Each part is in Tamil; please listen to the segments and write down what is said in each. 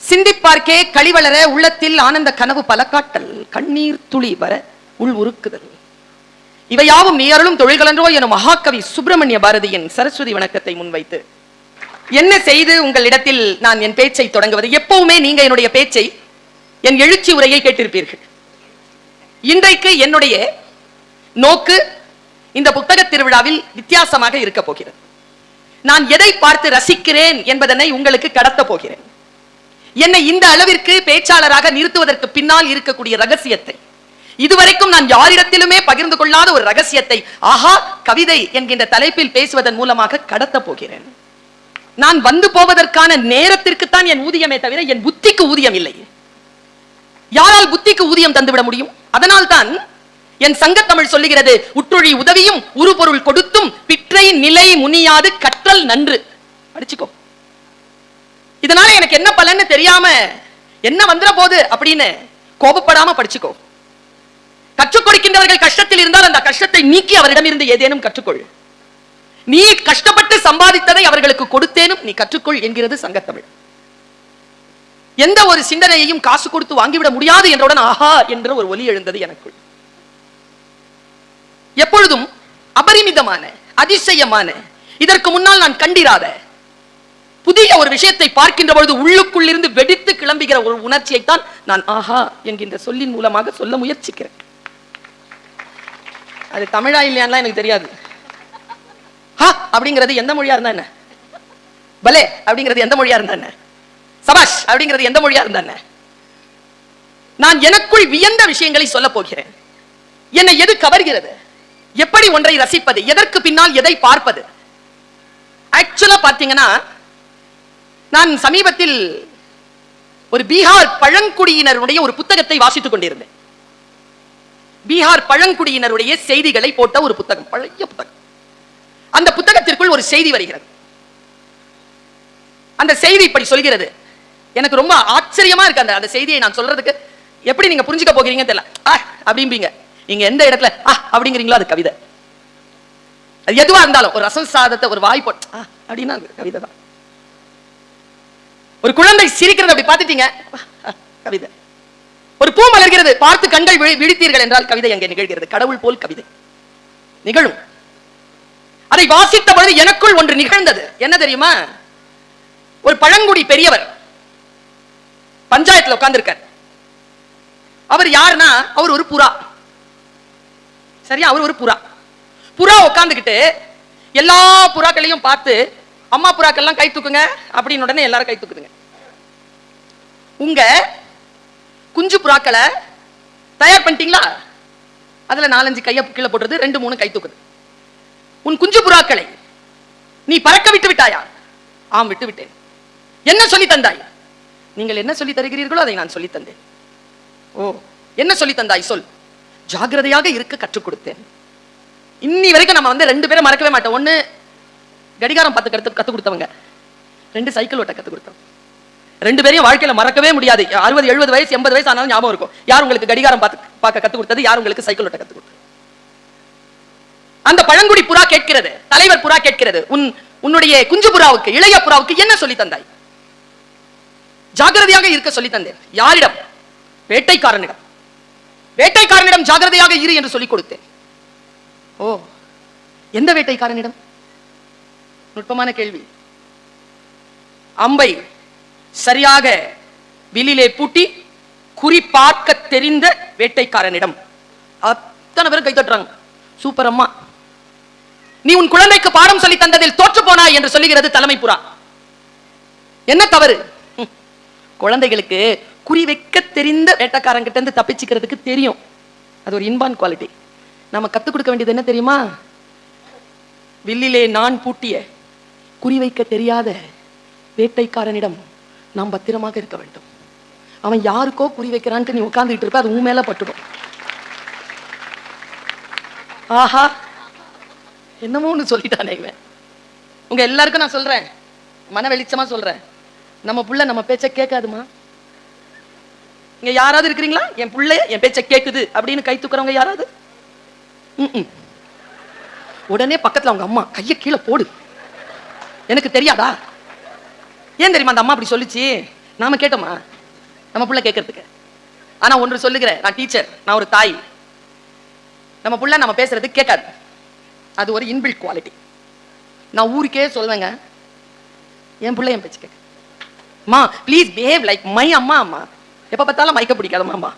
சிந்திப்பார்க்கே கழிவளர உள்ளத்தில் ஆனந்த கனவு பல காட்டல் கண்ணீர் துளி வர உள் உருக்குதல். இவையாவும் நீயருளும் தொழில்களன்றோ எனும் மகாகவி சுப்பிரமணிய பாரதியின் சரஸ்வதி வணக்கத்தை முன்வைத்து என்ன செய்து உங்களிடத்தில் நான் என் பேச்சை தொடங்குவது? எப்பவுமே நீங்க என்னுடைய பேச்சை என் எழுச்சி உரையை கேட்டிருப்பீர்கள். இன்றைக்கு என்னுடைய நோக்கு இந்த புத்தக திருவிழாவில் வித்தியாசமாக இருக்க போகிறது. நான் எதை பார்த்து ரசிக்கிறேன் என்பதனை உங்களுக்கு கடத்த போகிறேன். என்னை இந்த அளவிற்கு பேச்சாளராக நிறுத்துவதற்கு பின்னால் இருக்கக்கூடிய ரகசியத்தை. இதுவரைக்கும் நான் யாரிடத்திலுமே பகிர்ந்து கொள்ளாத ஒரு ரகசியத்தை ஆஹா கவிதை என்கின்ற தலைப்பில் பேசுவதன் மூலமாக கடத்த போகிறேன். நான் வந்து போவதற்கான நேரத்திற்குத்தான் என் ஊதியமே தவிர என் புத்திக்கு ஊதியம் இல்லை. யாரால் புத்திக்கு ஊதியம் தந்துவிட முடியும்? அதனால் தான் என் சங்கத்தமிழ் சொல்லுகிறது உற்றுழி உதவியும் உருபொருள் கொடுத்தும் பிற்றை நிலை முனியாது கற்றல் நன்று. படிச்சுக்கோ. இதனால எனக்கு என்ன பலன்னு தெரியாம என்ன வந்துட போது அப்படின்னு கோபப்படாம படிச்சுக்கோ. கற்றுக் கொடுக்கின்றவர்கள் கஷ்டத்தில் இருந்தால் அந்த கஷ்டத்தை நீக்கி அவரிடமிருந்து ஏதேனும் கற்றுக்கொள். நீ கஷ்டப்பட்டு சம்பாதித்ததை அவர்களுக்கு கொடுத்தேனும் நீ கற்றுக்கொள் என்கிறது சங்கத்தமிழ். எந்த ஒரு சிந்தனையையும் காசு கொடுத்து வாங்கிவிட முடியாது என்றவுடன் ஆஹா என்ற ஒரு ஒலி எழுந்தது எனக்குள். எப்பொழுதும் அபரிமிதமான அதிசயமான இதற்கு முன்னால் நான் கண்டிராத புதிய ஒரு விஷயத்தை பார்க்கின்ற பொழுது உள்ளுக்குள் இருந்து வெடித்து கிளம்புகிற ஒரு உணர்ச்சியைத்தான் நான் ஆஹா என்கின்ற சொல்லின் மூலமாக சொல்ல முயற்சிக்கிறேன். அது தமிழா இல்லையான்லாம் எனக்கு தெரியாது. ஹா அப்படிங்கிறது எந்த மொழியா இருந்தா என்ன? பலே அப்படிங்கிறது எந்த மொழியா இருந்தா என்ன? சபாஷ் அப்படிங்கிறது எந்த மொழியா இருந்தா என்ன? நான் எனக்குள் வியந்த விஷயங்களை சொல்ல போகிறேன். என்னை எது கவர்கிறது? எப்படி ஒன்றை ரசிப்பது? எதற்கு பின்னால் எதை பார்ப்பது? ஆக்சுவலா பாத்தீங்கன்னா நான் சமீபத்தில் ஒரு பீகார் பழங்குடியினருடைய ஒரு புத்தகத்தை வாசித்துக் கொண்டிருந்தேன். பீகார் பழங்குடியினருடைய செய்திகளை போட்ட ஒரு புத்தகம் பழைய புத்தகம். அந்த புத்தகத்திற்குள் ஒரு செய்தி வருகிறது. அந்த செய்தி இப்படி சொல்கிறது. எனக்கு ரொம்ப ஆச்சரியமா இருக்கு அந்த அந்த செய்தியை நான் சொல்றதுக்கு. எப்படி நீங்க புரிஞ்சுக்க போகிறீங்கன்னு தெரியல. ஆ அப்படிம்பீங்க. நீங்க எந்த இடத்துல ஆ அப்படிங்கிறீங்களோ அது கவிதை. அது எதுவா இருந்தாலும் ஒரு ரசல் சாதத்தை ஒரு வாய்ப்பு அப்படின்னா கவிதை தான் ஒரு குழந்தை சிரிக்கிறது அப்படி பார்த்துட்டீங்க? கவிதை. ஒரு பூ மலர்கிறது பார்த்து கண்கள் விழி- விழித்தீர்கள் என்றால் கவிதை அங்கே நிகழ்கிறது. கடவுள் போல் கவிதை. நிகழும். அதை வாசித்த பொழுது எனக்குள் ஒன்று நிகழ்ந்தது. என்ன தெரியுமா? ஒரு பழங்குடி பெரியவர் பஞ்சாயத்துல உட்கார்ந்துருக்கார். அவர் யாருன்னா அவர் ஒரு புறா. சரியா? அவர் ஒரு புறா. புறா உட்கார்ந்துகிட்டு எல்லா புறாக்களையும் பார்த்து அம்மா புறாக்கள்லாம் கை தூக்குங்க அப்படின்னு உடனே எல்லாரும் கை தூக்குதுங்க. உங்க குஞ்சு புறாக்களை தயார் பண்ணிட்டீங்களா? அதுல நாலஞ்சு கைய கீழே போட்டுறது ரெண்டு மூணு கை தூக்குது. உன் குஞ்சு புறாக்களை நீ பறக்க விட்டு விட்டாயா? ஆம் விட்டு விட்டேன். என்ன சொல்லி தந்தாய்? நீங்கள் என்ன சொல்லி தருகிறீர்களோ அதை நான் சொல்லி தந்தேன். ஓ என்ன சொல்லி தந்தாய் சொல்? ஜாக்கிரதையாக இருக்க கற்றுக் கொடுத்தேன். இன்னி வரைக்கும் நம்ம வந்து ரெண்டு பேரும் மறக்கவே மாட்டோம். ஒன்னு கடிகாரம் பார்த்து கற்று கத்து கொடுத்தவங்க. ரெண்டு சைக்கிள் ஓட்ட கத்து கொடுத்தவங்க. ரெண்டு பேரையும் வாழ்க்கையில மறக்கவே முடியாது. அறுபது எழுபது வயசு எண்பது வயசு ஆனாலும் ஞாபகம் இருக்கும். யார் உங்களுக்கு கடிகாரம் பார்த்து பார்க்க கத்து கொடுத்தது? யார் உங்களுக்கு சைக்கிள் ஓட்ட கத்து கொடுத்தது? அந்த பழங்குடி புறா கேட்கிறது தலைவர் புறா கேட்கிறது உன் உன்னுடைய குஞ்சு புறாவுக்கு இளைய புறாவுக்கு என்ன சொல்லி தந்தாய்? ஜாகிரதையாக இருக்க சொல்லி தந்தேன். யாரிடம்? வேட்டைக்காரனிடம். வேட்டைக்காரனிடம் ஜாகிரதையாக இரு என்று சொல்லிக் கொடுத்தேன். ஓ எந்த வேட்டைக்காரனிடம்? நுட்பமான கேள்வி. அம்பை சரியாக வில்லிலே பூட்டி குறி பார்க்க தெரிந்த வேட்டைக்காரனிடம் அத்தனை பேரும் கைதொட்டுறாங்க சூப்பர் அம்மா. நீ உன் குழந்தைக்கு பாடம் சொல்லி தந்ததில் தோற்று போனாய் என்று சொல்லுகிறது தலைமை புறா. என்ன தவறு? குழந்தைகளுக்கு குறி வைக்க தெரிந்த வேட்டக்காரங்கிட்ட இருந்து தப்பிச்சுக்கிறதுக்கு தெரியும். அது ஒரு இன்பான் குவாலிட்டி. நம்ம கத்துக் கொடுக்க வேண்டியது என்ன தெரியுமா? வில்லிலே நான் பூட்டிய குறி வைக்க தெரியாத வேட்டைக்காரனிடம் நாம் பத்திரமாக இருக்க வேண்டும். அவன் யாருக்கோ குறி வைக்கிறான்ட்டு நீ உட்காந்துட்டு இருப்ப அது உன் மேல பட்டுடும். ஆஹா! என்னமோ ஒன்று சொல்லிட்டானே இவன். உங்க எல்லாருக்கும் நான் சொல்றேன். மன வெளிச்சமா சொல்றேன். நம்ம புள்ள நம்ம பேச்ச கேட்காதுமா? இங்க யாராவது இருக்கிறீங்களா? என் புள்ள என் பேச்ச கேக்குது அப்படின்னு கை தூக்குறவங்க யாராவது? உடனே பக்கத்துல அவங்க அம்மா கையை கீழே போடு. எனக்கு தெரியாதா? ஏன் தெரியுமா அந்த அம்மா அப்படி சொல்லுச்சு? நாம கேட்டோமா? நம்ம புள்ள கேட்கறதுக்கு ஆனா ஒன்று சொல்லுகிறேன் நான் டீச்சர் நான் ஒரு தாய். நம்ம புள்ள நம்ம பேசுறது கேட்காது. அது ஒரு இன்பில்ட் குவாலிட்டி நான் ஊருக்கே சொல்லுவேங்க என் பிள்ளை என் பேச்சு கேட்க அம்மா ப்ளீஸ் பிஹேவ் லைக் மை அம்மா அம்மா. எப்போ பார்த்தாலும் மைக்க பிடிக்காதம்மா அம்மா.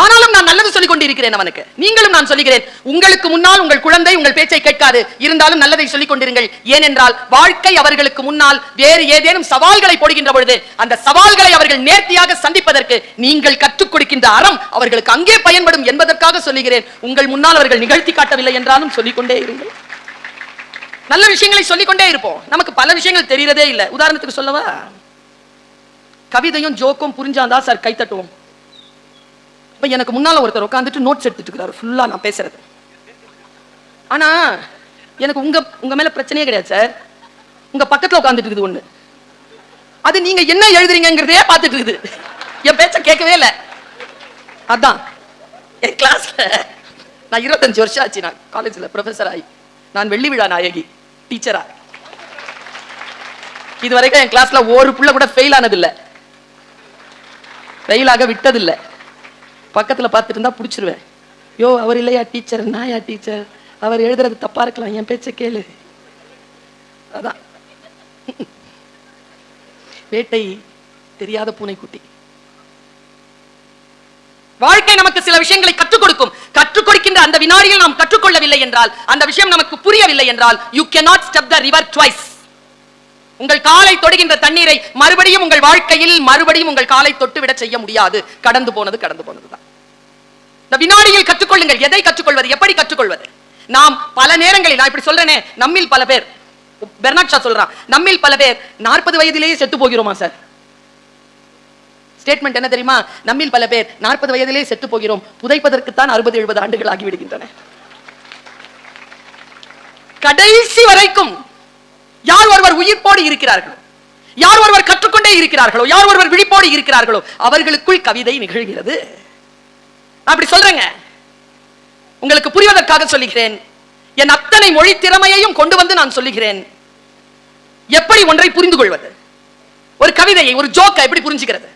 ஆனாலும் நான் நல்லது சொல்லிக் கொண்டிருக்கிறேன் அவனுக்கு. நீங்களும் நான் சொல்லுகிறேன். உங்களுக்கு முன்னால் உங்கள் குழந்தை உங்கள் பேச்சை கேட்காது. இருந்தாலும் நல்லதை சொல்லிக் கொண்டிருங்கள் ஏனென்றால் வாழ்க்கை அவர்களுக்கு முன்னால் வேறு ஏதேனும் சவால்களை போடுகின்ற பொழுது அந்த சவால்களை அவர்கள் நேர்த்தியாக சந்திப்பதற்கு நீங்கள் கற்றுக் கொடுக்கின்ற அறம் அவர்களுக்கு அங்கே பயன்படும் என்பதற்காக சொல்லுகிறேன். உங்கள் முன்னால் அவர்கள் நிகழ்த்தி காட்டவில்லை என்றாலும் சொல்லிக்கொண்டே இருங்கள். நல்ல விஷயங்களை சொல்லிக்கொண்டே இருப்போம். நமக்கு பல விஷயங்கள் தெரியறதே இல்லை. உதாரணத்துக்கு சொல்லவா? கவிதையும் ஜோக்கும் புரிஞ்சாதான் சார் கைத்தட்டுவோம் இப்போ எனக்கு முன்னால் ஒருத்தர் உட்காந்துட்டு நோட்ஸ் எடுத்துட்டு இருக்கிறாரு ஃபுல்லாக நான் பேசுறது. ஆனால் எனக்கு உங்கள் உங்கள் மேலே பிரச்சனையே கிடையாது சார் உங்கள் பக்கத்தில் உட்காந்துட்டு இருக்குது ஒன்று அது நீங்கள் என்ன எழுதுறீங்கிறதே பார்த்துட்டு இருக்குது என் பேச்ச கேட்கவே இல்லை. அதான். என் கிளாஸில் நான் இருபத்தஞ்சு வருஷம் ஆச்சு. நான் காலேஜில் ப்ரொஃபஸர் ஆகி. நான் வெள்ளி விழா நாயகி டீச்சரா இது வரைக்கும் என் கிளாஸ்ல ஒரு புள்ள கூட ஃபெயில் ஆனதில்லை. ஃபெயிலாக விட்டதில்லை. பக்கத்துல பார்த்துட்டு இருந்தா பிடிச்சிருவேன். யோ அவர் இல்லையா டீச்சர் நான் யா டீச்சர் அவர் எழுதுறது தப்பா இருக்கலாம் என் பேச்சை கேளு. அதான். வேட்டை தெரியாத பூனைக்குட்டி. வாழ்க்கை நமக்கு சில விஷயங்களை கற்றுக் கொடுக்கும். கற்றுக் கொடுக்கின்ற அந்த வினாடியில் நாம் கற்றுக்கொள்ளவில்லை என்றால் அந்த விஷயம் நமக்கு புரியவில்லை என்றால் you can not step the river twice உங்கள் காலை தொடுகின்ற தண்ணீரை மறுபடியும் உங்கள் வாழ்க்கையில் மறுபடியும் உங்கள் காலை தொட்டு விட செய்ய முடியாது. கடந்து போனது கடந்து போனதுதான். இந்த வினாடியில் கற்றுக்கொள்ளுங்கள். எதை கற்றுக்கொள்வது? எப்படி கற்றுக்கொள்வது? நாம் பல நேரங்களில் நான் இப்படி சொல்றேனே நம்மில் பல பேர் பெர்னாட் ஷா சொல்றான் நம்மில் பல பேர் நாற்பது வயதிலேயே செத்து போகிறோமா சார்? ஸ்டேட்மெண்ட் என்ன தெரியுமா? நம்மில் பல பேர் நாற்பது வயதிலேயே செத்து போகிறோம். புதைப்பதற்குத்தான் அறுபது எழுபது ஆண்டுகள் ஆகிவிடுகின்றன. கடைசி வரைக்கும் யார் ஒருவர் உயிர்ப்போடு இருக்கிறார்களோ? யார் ஒருவர் கற்றுக்கொண்டே இருக்கிறார்களோ? யார் ஒருவர் விழிப்போடு இருக்கிறார்களோ? அவர்களுக்குள் கவிதை நிகழ்கிறது. அப்படி சொல்றேங்க. உங்களுக்கு புரிவதற்காக சொல்லுகிறேன். என் அத்தனை மொழி திறமையையும் கொண்டு வந்து நான் சொல்லுகிறேன். எப்படி ஒன்றை புரிந்து கொள்வது ஒரு கவிதையை ஒரு ஜோக்கை எப்படி புரிஞ்சுக்கிறது?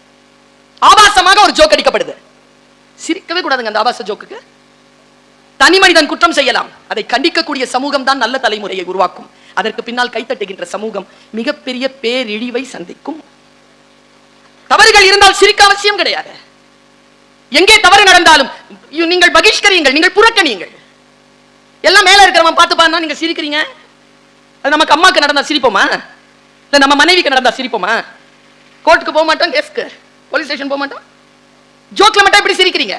ஆபாசமாக ஒரு ஜோக் அடிக்கப்படுது. சிரிக்கவே கூடாதுங்க அந்த ஆபாச ஜோக்குக்கு தனி மனிதன் குற்றம் செய்யலாம். அதை கண்டிக்கக்கூடிய சமூகம் தான் நல்ல தலைமுறையை உருவாக்கும். அதற்கு பின்னால் கைத்தட்டுகின்ற சமூகம் மிகப்பெரிய பேரிழிவை சந்திக்கும். தவறுகள் இருந்தால் சிரிக்க அவசியம் கிடையாது. எங்கே தவறு நடந்தாலும் நீங்கள் பகிஷ்கரியுங்கள் நீங்கள் புறக்கணியுங்கள். எல்லாம் மேல இருக்கிறவன் பார்த்து பாருன்னா நீங்க சிரிக்கிறீங்க? அது நமக்கு அம்மாக்கு நடந்தா சிரிப்போமா? இல்ல நம்ம மனைவிக்கு நடந்தா சிரிப்போமா? கோர்ட்டுக்கு போக மாட்டோம் கேஸ்க்கு போலீஸ் ஸ்டேஷன் போக மாட்டோம்? ஜோக்ல மட்டும் எப்படி சிரிக்கிறீங்க?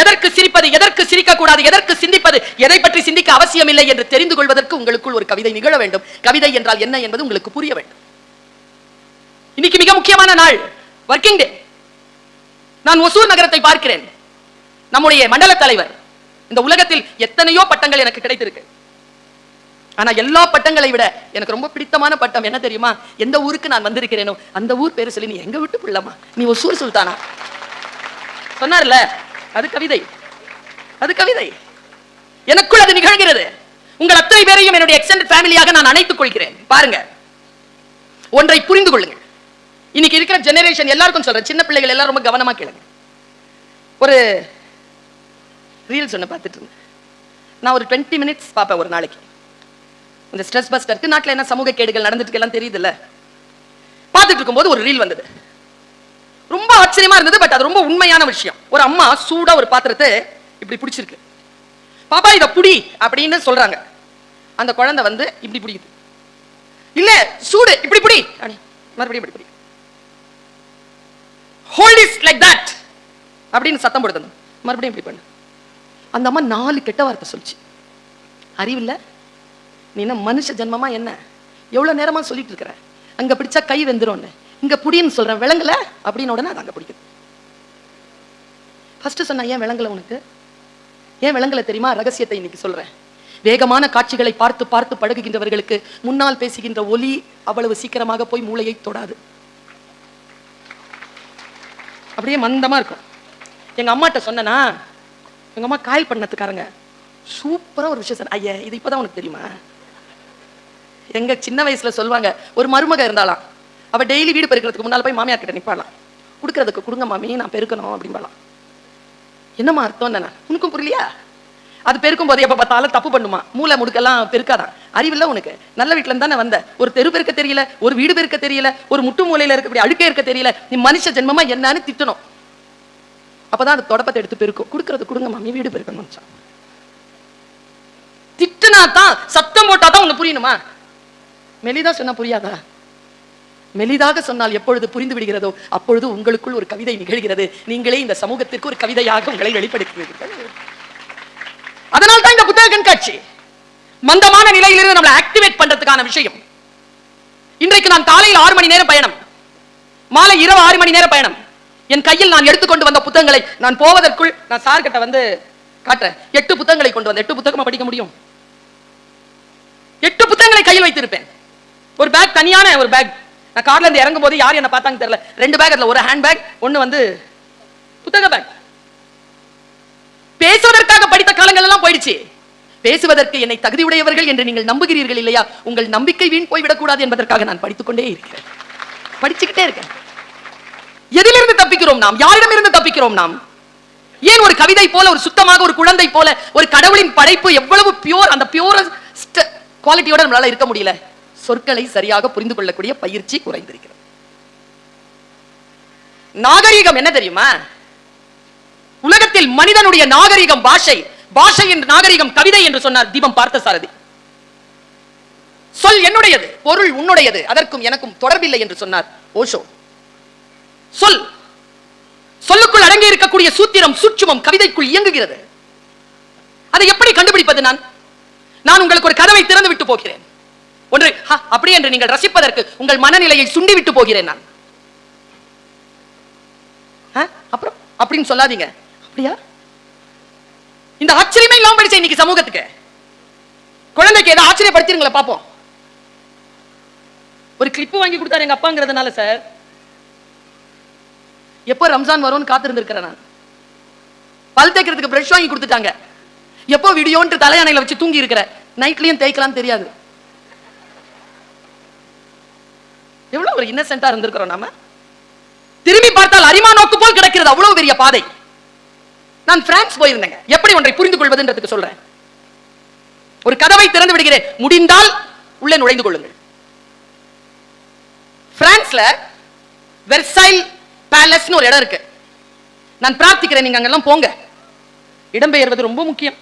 எதற்கு சிரிப்பது எதற்கு சிரிக்க கூடாது எதற்கு சிந்திப்பது? எதை பற்றி சிந்திக்க அவசியம் இல்லை என்று தெரிந்து கொள்வதற்கு உங்களுக்குள் ஒரு கவிதை நிகழ வேண்டும். கவிதை என்றால் என்ன என்பது உங்களுக்கு புரிய வேண்டும். இன்னைக்கு மிக முக்கியமான நாள் ஒர்க்கிங் டே நான் ஒசூர் நகரத்தை பார்க்கிறேன். நம்முடைய மண்டல தலைவர் இந்த உலகத்தில் எத்தனையோ பட்டங்கள் எனக்கு கிடைத்திருக்கு. ஆனா எல்லா பட்டங்களை விட எனக்கு ரொம்ப பிடித்தமான பட்டம் என்ன தெரியுமா? எந்த ஊருக்கு நான் வந்திருக்கிறேனோ அந்த ஊர் பேரு சொல்லி நீ எங்க விட்டு பிள்ளமா நீ ஒசூர் சுல்தானா? சொன்னார்ல அது கவிதை. அது கவிதை. எனக்குள் அது நிகழ்கிறது. உங்கள் அத்தனை பேரையும் என்னுடைய எக்ஸ்டெண்ட் ஃபேமிலியாக நான் அணைத்துக் கொள்கிறேன். பாருங்க. ஒன்றை புரிந்து கொள்ளுங்கள். இன்னைக்கு இருக்கிற ஜெனரேஷன் எல்லாருக்கும் சொல்றேன். சின்ன பிள்ளைகள் எல்லாம் ரொம்ப கவனமா கேளுங்க. ஒரு ரீல்ஸ் ஒன்று பார்த்துட்டு இருந்தேன். நான் ஒரு டுவெண்ட்டி மினிட்ஸ் பார்ப்பேன் ஒரு நாளைக்கு. இந்த ஸ்ட்ரெஸ் பஸ்டருக்கு நாட்டில் என்ன சமூக கேடுகள் நடந்துட்டு எல்லாம் தெரியுதுல்ல? பார்த்துட்டு இருக்கும்போது ஒரு ரீல் வந்தது. ரொம்ப ஆச்சரியமா இருந்தது பட் அது ரொம்ப உண்மையான விஷயம். ஒரு அம்மா சூடா ஒரு பாத்திரத்தை இப்படி பிடிச்சிருக்கு. பாப்பா இத புடி அப்படின்னு சொல்றாங்க. அந்த குழந்தை வந்து இப்படி பிடிக்குது. இல்ல சூடு இப்படி புடி மறுபடியும் இப்படி புடி. ஹோல்ட் இஸ் லைக் தட் அப்படின்னு சத்தம் போடுது மறுபடியும் இப்படி பண்ணு. அந்த அம்மா நாலு கெட்ட வார்த்தை சொல்லுச்சு. அறிவில்ல? நீ என்ன மனுஷ ஜென்மமா என்ன? எவ்வளவு நேரமா சொல்லிட்டு இருக்கிற? அங்க பிடிச்சா கை வெந்துரும்னு. இங்க புடின்னு சொல்றேன் விளங்கல அப்படின்னு உடனே அது அங்க பிடிக்குது ஃபர்ஸ்ட் சொன்னா ஏன் விளங்கல உனக்கு? ஏன் விளங்கல தெரியுமா? ரகசியத்தை இன்னைக்கு சொல்றேன். வேகமான காட்சிகளை பார்த்து பார்த்து பழகுகின்றவர்களுக்கு முன்னால் பேசுகின்ற ஒலி அவ்வளவு சீக்கிரமாக போய் மூளையை தொடாது. அப்படியே மந்தமா இருக்கும். எங்க அம்மாட்ட சொன்னனா எங்க அம்மா காயல் பண்ணத்துக்காரங்க. சூப்பரா ஒரு விஷயம் ஐயா இது இப்பதான் உனக்கு தெரியுமா? எங்க சின்ன வயசுல சொல்லுவாங்க ஒரு மருமக இருந்தாலாம் அவ டெய்லி வீடு பெருக்கிறதுக்கு முன்னால போய் மாமியார் கிட்ட நிப்பாளாம் கொடுக்கறதுக்கு கொடுங்க மாமி நான் பெருக்கணும் அப்படின்பாலாம் என்னம்மா அர்த்தம் தானே உனக்கும் புரியலையா? அது பெருக்கும் போது எப்ப பார்த்தாலும் தப்பு பண்ணுமா? மூளை முடுக்கெல்லாம் பெருக்காதான். அறிவில்ல உனக்கு. நல்ல வீட்டுல இருந்து தானே வந்த. ஒரு தெரு பெருக்க தெரியல ஒரு வீடு பெருக்க தெரியல ஒரு முட்டு மூலையில இருக்கக்கூடிய அழுக்கே இருக்க தெரியல. நீ மனுஷ ஜென்மமா என்னன்னு திட்டணும். அப்பதான் அந்த தொடப்பத்தை எடுத்து பெருக்கும். கொடுக்கறது கொடுங்க மாமி வீடு பெருக்கணும் திட்டுனா தான் சத்தம் போட்டா தான் உனக்கு புரியணுமா? மெலிதா சொன்னா புரியாதா? மெலிதாக சொன்னால் எப்பொழுது புரிந்து விடுகிறதோ அப்பொழுது உங்களுக்குள் ஒரு கவிதை நிகழ்கிறது. நீங்களே இந்த சமூகத்திற்கு ஒரு கவிதையாக உங்களை வெளிப்படுத்துவீர்கள். அதனால் தான் இந்த புத்தக கண்காட்சி மந்தமான நிலையிலிருந்து நம்மளை ஆக்டிவேட் பண்றதுக்கான விஷயம். இன்றைக்கு நான் காலையில் ஆறு மணி நேரம் பயணம். மாலை இரவு ஆறு மணி நேரம் பயணம். என் கையில் நான் எடுத்துக்கொண்டு வந்த புத்தகங்களை நான் போவதற்குள் நான் சார் கிட்ட வந்து காட்டுறேன். எட்டு புத்தகங்களை கொண்டு வந்த எட்டு புத்தகமா படிக்க முடியும்? எட்டு புத்தகங்களை கையில் வைத்திருப்பேன். ஒரு பேக் தனியான ஒரு பேக் நான் கார்ல இருந்து இறங்கும் போது யார் என்ன பார்த்தாங்க தெரியல. ரெண்டு பேக் அதுல ஒரு ஹேண்ட் பேக் ஒன்னு வந்து புத்தக பேக் பேசுவதற்காக படித்த காலங்கள் எல்லாம் போயிடுச்சு. பேசுவதற்கு என்னை தகுதியுடையவர்கள் என்று நீங்கள் நம்புகிறீர்கள் இல்லையா? உங்கள் நம்பிக்கை வீண் போய்விடக்கூடாது என்பதற்காக நான் படித்துக் கொண்டே இருக்கிறேன். படிச்சுக்கிட்டே இருக்கேன். எதிலிருந்து தப்பிக்கிறோம் நாம்? யாரிடமிருந்து தப்பிக்கிறோம் நாம்? ஏன் ஒரு கவிதை போல ஒரு சுத்தமாக ஒரு குழந்தை போல ஒரு கடவுளின் படைப்பு எவ்வளவு பியூர் அந்த பியூரஸ்ட் குவாலிட்டியோட நம்மளால இருக்க முடியல? சொற்களை சரியாக புரிந்து கொள்ளக்கூடிய பயிற்சி குறைந்திருக்கிறது. நாகரீகம் என்ன தெரியுமா? உலகத்தில் மனிதனுடைய நாகரிகம் பாஷை பாஷை என்று நாகரிகம் கவிதை என்று சொன்னார் தீபம் பார்த்த சாரதி சொல் என்னுடையது? பொருள் உன்னுடையது. அதற்கும் எனக்கும் தொடர்பில்லை என்று சொன்னார் ஓஷோ. சொல். சொல்லுக்குள் அடங்கி இருக்கக்கூடிய சூத்திரம் சூட்சுமம் கவிதைக்குள் இயங்குகிறது. அதை எப்படி கண்டுபிடிப்பது நான்? நான் உங்களுக்கு ஒரு கதவை திறந்து விட்டு போகிறேன். ஒன்று அப்படி என்று நீங்கள் ரசிப்பதற்கு உங்கள் மனநிலையை சுண்டி விட்டு போகிறேன் நான். அப்புறம்? அப்படின்னு சொல்லாதீங்க. அப்படியா? இந்த ஆச்சரியமே இல்லாம படிச்ச இன்னைக்கு சமூகத்துக்கு. குழந்தைக்கு ஏதோ ஆச்சரியப்படுத்திருங்களா பார்ப்போம் ஒரு கிளிப்பு வாங்கி கொடுத்தாரு எங்க அப்பாங்கிறதுனால சார் எப்போ ரம்ஜான் வரும்னு காத்திருந்திருக்கிறேன் நான். பல் தேய்க்கிறதுக்கு ப்ரஷ் வாங்கி கொடுத்துட்டாங்க. எப்போ விடியோன்ட்டு தலையணையில் வச்சு தூங்கி இருக்கிற நைட்லயும் தேய்க்கலாம்னு தெரியாது. எவ்வளவு ஒரு இன்னசென்ட்டா இருந்திருக்கிறோம் நாம? திரும்பி பார்த்தால் அரிமா நோக்கு போல் கிடக்கிறது அவ்வளவு பெரிய பாதை. நான் பிரான்ஸ் போயிருந்தேங்க. எப்படி ஒன்றை புரிந்து கொள்வதுன்றதுக்கு சொல்றேன். ஒரு கதவை திறந்து விடுகிறேன். முடிந்தால் உள்ளே நுழைந்து கொள்ளுங்கள். பிரான்ஸ்ல வெர்சைல் பேலஸ்னு ஒரு இடம் இருக்கு. நான் பிரார்த்திக்கிறேன் நீங்க அங்கெல்லாம் போங்க. இடம்பெயர்வது ரொம்ப முக்கியம்.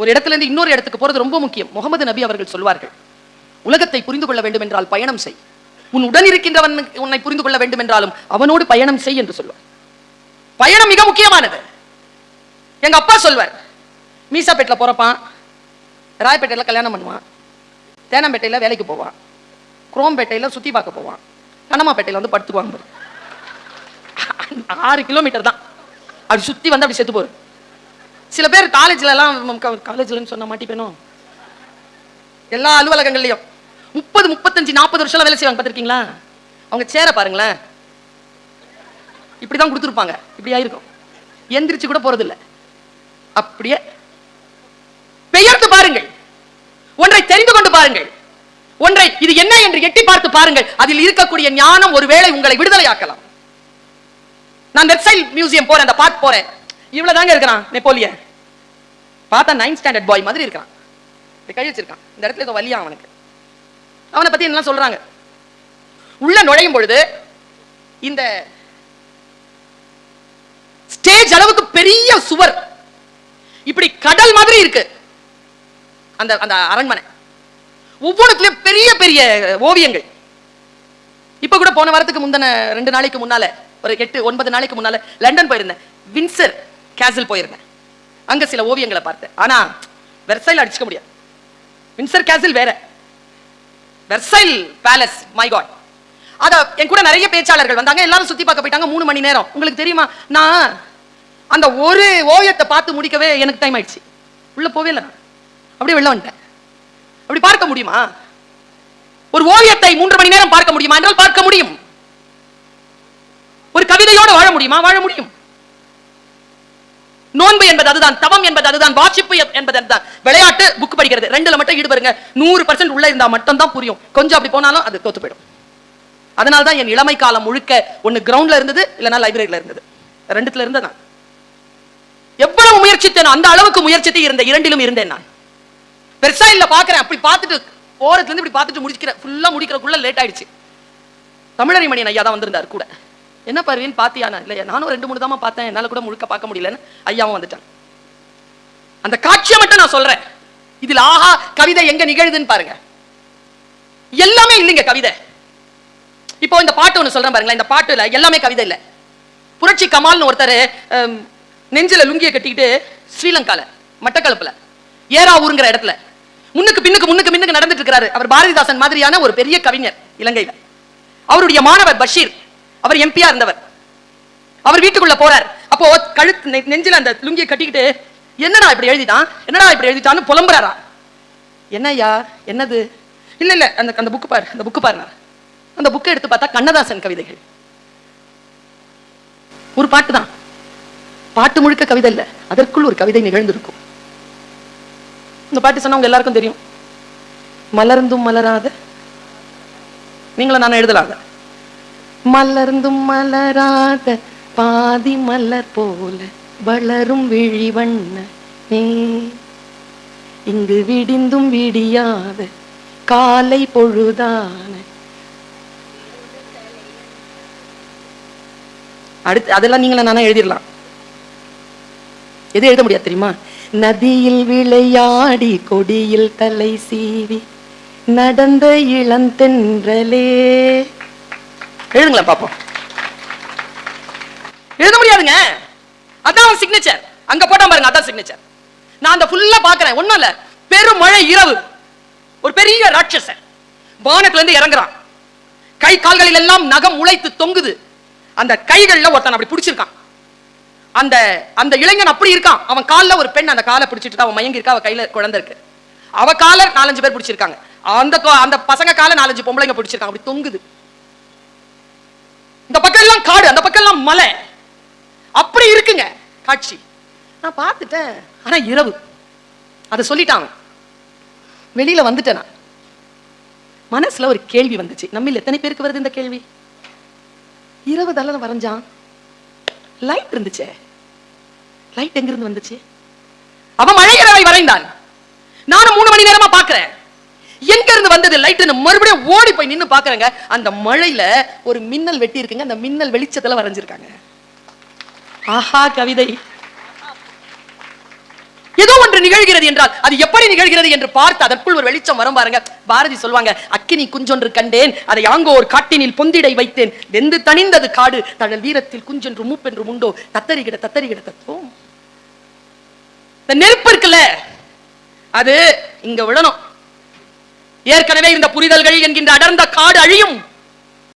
ஒரு இடத்துல இருந்து இன்னொரு இடத்துக்கு போறது ரொம்ப முக்கியம். முகமது நபி அவர்கள் சொல்வார்கள் உலகத்தை புரிந்து கொள்ள வேண்டும் என்றால் பயணம் செய். உன் உடன் இருக்கின்றவன் உன்னை புரிந்து கொள்ள வேண்டும் என்றாலும் அவனோடு பயணம் செய் என்று சொல்வார். பயணம் மிக முக்கியமானது. எங்க அப்பா சொல்வார் மீசாப்பேட்டில் பிறப்பான் ராயப்பேட்டையில் கல்யாணம் பண்ணுவான் தேனம்பேட்டையில் வேலைக்கு போவான் குரோம்பேட்டையில் சுத்தி பார்க்க போவான் கனமாப்பேட்டையில் வந்து படுத்துக்குவாங்க ஆறு கிலோமீட்டர் தான். அப்படி சுத்தி வந்து அப்படி செத்து போரு சில பேர் காலேஜ்ல எல்லாம் காலேஜ்லன்னு சொன்ன மாட்டிப்பேனும் எல்லா அலுவலகங்கள்லயும். முப்பது முப்பத்தஞ்சு நாற்பது வருஷம் வேலை செய்வாங்க பார்த்துருக்கீங்களா? அவங்க சேர பாருங்களேன். இப்படிதான் கொடுத்துருப்பாங்க. இப்படி ஆயிருக்கும். எந்திரிச்சு கூட போறது அப்படியே பெயர்த்து பாருங்கள். ஒன்றை தெரிந்து கொண்டு பாருங்கள். ஒன்றை இது என்ன என்று எட்டி பார்த்து பாருங்கள். அதில் இருக்கக்கூடிய ஞானம் ஒருவேளை உங்களை விடுதலையாக்கலாம். நான் வெப்சைட் மியூசியம் போறேன் அந்த பார்க் போறேன். இவ்வளவு தாங்க இருக்கிறான் நெப்போலியன். பார்த்தா நைன் ஸ்டாண்டர்ட் பாய் மாதிரி இருக்கான் இப்படி கை வச்சிருக்கான். இந்த இடத்துல ஏதோ வலியா அவனுக்கு. அவனை பத்தி என்ன சொல்றாங்க? உள்ள நுழையும் பொழுது இந்த ஸ்டேஜ் அளவுக்கு பெரிய சுவர். இப்படி கடல் மாதிரி இருக்கு. அந்த அந்த அரண்மனை. ஒவ்வொன்றுலயும் பெரிய பெரிய ஓவியங்கள். இப்ப கூட போன வாரத்துக்கு முந்தின ரெண்டு நாளைக்கு முன்னால ஒரு எட்டு ஒன்பது நாளைக்கு முன்னால லண்டன் போயிருந்தேன். வின்சர் கேசல் போயிருந்தேன். அங்க சில ஓவியங்களை பார்த்தேன். ஆனா வெர்சைல அடிச்சுக்க முடியாது. வின்சர் கேசல் வேற. வெர்சைல் பேலஸ் மை காட் அதை என் கூட நிறைய பேச்சாளர்கள் வந்தாங்க. எல்லாரும் சுற்றி பார்க்க போயிட்டாங்க. மூணு மணி நேரம். உங்களுக்கு தெரியுமா? நான் அந்த ஒரு ஓவியத்தை பார்த்து முடிக்கவே எனக்கு டைம் ஆயிடுச்சு. உள்ளே போவே இல்லை அப்படியே வெளில வந்துட்டேன். அப்படி பார்க்க முடியுமா? ஒரு ஓவியத்தை மூன்று மணி நேரம் பார்க்க முடியுமா? என்றால் பார்க்க முடியும். ஒரு கவிதையோடு வாழ முடியுமா? வாழ முடியும். என்பது அதுதான் தவம் என்பது அதுதான் வாசிப்பு என்பது அதுதான். விளையாட்டு புக் படிக்கிறது. ரெண்டுல மட்டும் ஈடுபடுங்க. நூறு பர்சன்ட் உள்ள இருந்தா மட்டும் தான் புரியும். கொஞ்சம் அப்படி போனாலும் அது தோத்து போயிடும். அதனால தான் என் இளமை காலம் முழுக்க ஒன்னு கிரவுண்ட்ல இருந்தது இல்லைன்னா லைப்ரரியில இருந்தது. ரெண்டுத்துல இருந்தது நான். எவ்வளவு முயற்சித்தேன் அந்த அளவுக்கு முயற்சித்து இருந்த இரண்டிலும் இருந்தேன் நான். பெருசா இல்ல பாக்குறேன். அப்படி பார்த்துட்டு ஓரத்துல இருந்து இப்படி பார்த்துட்டு முடிக்கிறேன் ஃபுல்லா முடிக்கிறக்குள்ள லேட் ஆயிடுச்சு. தமிழறிமணியன் ஐயா தான் வந்திருந்தார் கூட. என்ன பருவின்னு பாத்தியானா இல்லையா? நானும் ரெண்டு மூணு தாமா பார்த்தேன். என்னால கூட முழுக்க பார்க்க முடியலன்னு ஐயாவும் வந்துட்டாங்க அந்த காட்சியை மட்டும் நான் சொல்றேன். இதில் ஆஹா கவிதை எங்க நிகழுதுன்னு பாருங்க. எல்லாமே இல்லைங்க கவிதை. இப்போ இந்த பாட்டு ஒண்ணு சொல்றேன் பாருங்களேன். இந்த பாட்டுல எல்லாமே கவிதை இல்லை. புரட்சி கமால்னு ஒருத்தர் நெஞ்சில லுங்கியை கட்டிக்கிட்டு ஸ்ரீலங்கால மட்டக்களப்புல ஏராவூருங்கிற இடத்துல முன்னுக்கு பின்னுக்கு முன்னுக்கு பின்னுக்கு நடந்துட்டு இருக்கிறாரு. அவர் பாரதிதாசன் மாதிரியான ஒரு பெரிய கவிஞர் இலங்கையில. அவருடைய மாணவர் பஷீர் அவர் எம்பியா இருந்தவர். அவர் வீட்டுக்குள்ள போறார். அப்போ கழுத்து நெ- நெஞ்சில அந்த லுங்கியை கட்டிக்கிட்டு என்னடா இப்படி எழுதிட்டான்? என்னடா இப்படி எழுதிட்டான்னு புலம்புறாரா? என்னையா என்னது? இல்ல இல்ல அந்த அந்த புக்கு பாரு அந்த புக்கு பாருங்க. அந்த புக்கை எடுத்து பார்த்தா கண்ணதாசன் கவிதைகள். ஒரு பாட்டு தான். பாட்டு முழுக்க கவிதை இல்ல. அதற்குள் ஒரு கவிதை நிகழ்ந்திருக்கும். இந்த பாட்டு சொன்னா உங்க எல்லாருக்கும் தெரியும். மலர்ந்தும் மலராத நீங்களும் நான் எழுதலாத மலர்ந்தும் மலராத பாதி மலர் போல வளரும் விழிவண்ண நீ. இங்கு விடிந்தும் விடியாத காலை பொழுதான. அடுத்து அதெல்லாம் நீங்கள நானா எழுதிடலாம். எது எழுத முடியாது தெரியுமா? நதியில் விளையாடி கொடியில் தலை சீவி நடந்த இளந்தென்றலே எழுதுங்களேன் பார்ப்போம் எழுத முடியாதுங்க. அதான் சிக்னேச்சர் அங்க போட்டா பாருங்க அதான் சிக்னேச்சர் நான் அந்த ஃபுல்லா பாக்குறேன். ஒண்ணும் இல்ல. பெருமழை இரவு. ஒரு பெரிய ராட்சசன். வானத்துல இருந்து இறங்குறான். கை கால்களில் எல்லாம் நகம் உழைத்து தொங்குது. அந்த கைகள்ல ஒருத்தன் அப்படி பிடிச்சிருக்கான். அந்த அந்த இளைஞன் அப்படி இருக்கான். அவன் கால்ல ஒரு பெண் அந்த காலை பிடிச்சிட்டு அவன் மயங்கி இருக்கா அவ கையில குழந்தை இருக்கு. அவ கால நாலஞ்சு பேர் பிடிச்சிருக்காங்க. அந்த கா- அந்த பசங்க கால நாலஞ்சு பொம்பளைங்க பிடிச்சிருக்காங்க. அப்படி தொங்குது. இந்த பக்கம் எல்லாம் காடு அந்த பக்கம் எல்லாம் மலை. அப்படி இருக்குங்க காட்சி. நான் பார்த்துட்டேன் ஆனா இரவு. அதை சொல்லிட்டாங்க. வெளியில வந்துட்டேன் நான். மனசுல ஒரு கேள்வி வந்துச்சு. நம்மில் எத்தனை பேருக்கு வருது இந்த கேள்வி? இரவு தலை வரைஞ்சான். லைட் இருந்துச்சே. லைட் எங்க இருந்து வந்துச்சு? அவன் மழை இரவை வரைந்தான். நானும் மூணு மணி நேரமா பாக்குறேன் எங்க இருந்து வந்தது லைட்னு மறுபடியும் ஓடி போய் நின்னு பாக்குறாங்க அந்த மழையில ஒரு மின்னல் வெட்டி இருக்குங்க அந்த மின்னல் வெளிச்சத்துல வரைஞ்சிருக்காங்க. ஆஹா கவிதை. ஏதோ ஒன்று நிகழ்கிறது என்றால் அது எப்படி நிகழ்கிறது என்று பார்த்து அதற்குள் ஒரு வெளிச்சம் வரும் பாருங்க. பாரதி சொல்வாங்க அக்கினி குஞ்சொன்று கண்டேன். அதை யாங்கோ ஒரு காட்டினில் பொந்திடை வைத்தேன். வெந்து தணிந்தது காடு. தழல் வீரத்தில் குஞ்சென்று மூப்பென்று உண்டோ? தத்தரிகிட தத்தரிகிட தத்துவம் இந்த நெருப்பு இருக்குல்ல அது இங்க விழணும். ஏற்கனவே இந்த புரிதல்கள் என்கின்ற அடர்ந்த காடு அழியும்.